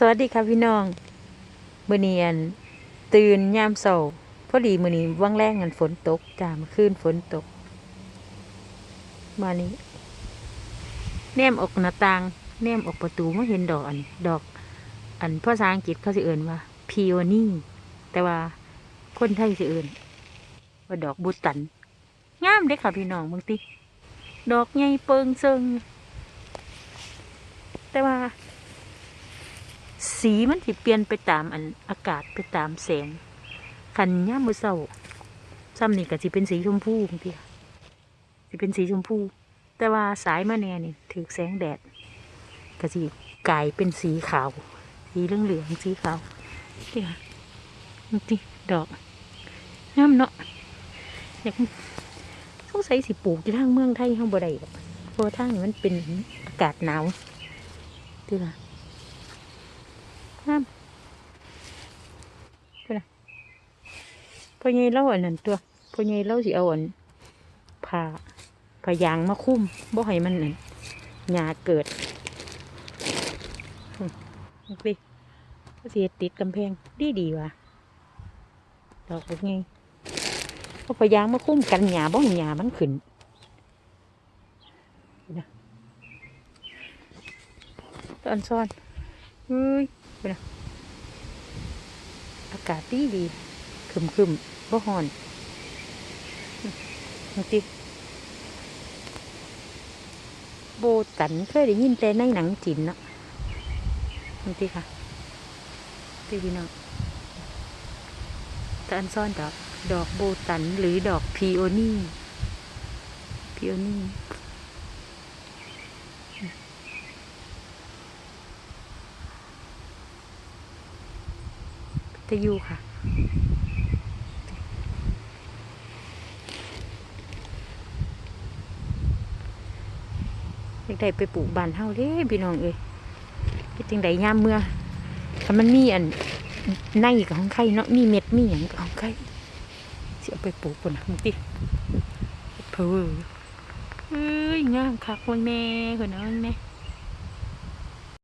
สวัสดีค่ะพี่น้องมื้อนี้อันตื่นยามเช้าพอดีมื้อนี้ว่างแรงกันฝนตกจ้ามื่อคืนฝนตก มานี้แนมออกหน้าต่าง แนมออกประตูมาเห็นดอกอันดอก อันภาษาอังกฤษเขาสิเอิ่นว่าพีโอนี่แต่ว่าคนไทยสิเอิ่นว่าดอกบุตันงามเด้ค่ะพี่น้องบางทีดอกใหญ่เปิงเซิงแต่ว่า สีมันสิเปลี่ยนไปตามอันอากาศไปตามแสงคันย่ามือเศร้าซ้ำนี่ก็สิเป็นสีชมพูบางทีสิเป็นสีชมพู แต่ว่าสายมาแน่นี่ถือแสงแดดก็สิกลายเป็นสีขาว สีเหลืองเหลืองสีขาวนี่ค่ะนี่ดอกงามเนาะอยากสงสัยสิปลูกที่ทางเมืองไทยห้างบ่ได้หรอกเพราะว่าทางนี้มันเป็นอากาศหนาวที่ละ ห้ามก็นะ พ่อใหญ่เล่าอันนั้นตัวพ่อใหญ่เล่าสิเอาอันผ่าผ่ายางมาคุ้มบ่ให้มันนั่นหญ้าเกิดอืมโอเสิเฮ็ดติดกำแพงดีดีว่ะดอกเป็นไงเอาผ่ายางมาคุ้มกันหญ้าบ่ให้หญ้ามันขึ้นนะตอนซ่อนเฮ้ยนะอากาศดีดีคึมคึม บ่ฮ้อนจริโบตันเคยได้ยินแต่ในหนังจีนเนาะจริงค่ะพี่พี่น้องแต่อันซ่อนดอก ดอกโบตันหรือดอกพีโอนี่พีโอนี่ตะยูค่ะ อยากได้ไปปลูกบานเฮาเด้พี่น้องเอ้ยเฮ็ดจังไดยามเมื่อถ้ามันมีอันในกับของไข่เนาะมีเม็ดมีหยังกับของไข่สิเอาไปปลูกพุ่นน่ะมึงติเพอเอ้ยงามคักวันแม่คนน่ะเบิ่งแม่